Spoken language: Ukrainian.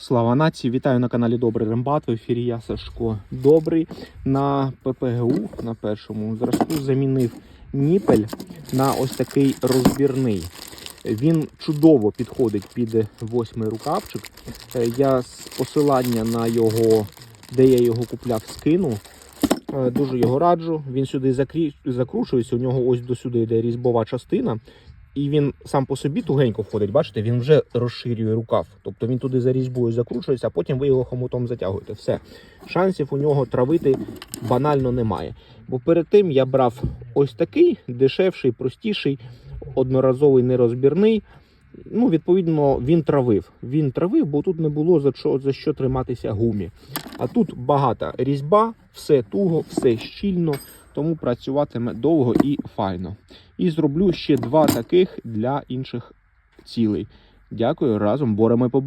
Слава нації! Вітаю на каналі Добрий Рембат. В ефірі я Сашко Добрий. На ППГУ на першому зразку замінив ніпель на ось такий розбірний. Він чудово підходить під восьмий рукавчик. Е, Я з посилання на його, де я його купляв, скину. Е, Дуже його раджу. Він сюди закручується. У нього ось до сюди йде різьбова частина. І він сам по собі тугенько входить, бачите, він вже розширює рукав. Тобто він туди за різьбою закручується, а потім ви його хомутом затягуєте. Все. Шансів у нього травити банально немає. Бо перед тим я брав ось такий дешевший, простіший, одноразовий нерозбірний. Ну, відповідно, він травив. Він травив, бо тут не було за що, за що триматися гумі. А тут багата різьба, все туго, все щільно, тому працюватиме довго і файно. І зроблю ще два таких для інших цілей. Дякую, разом боремо поборемо.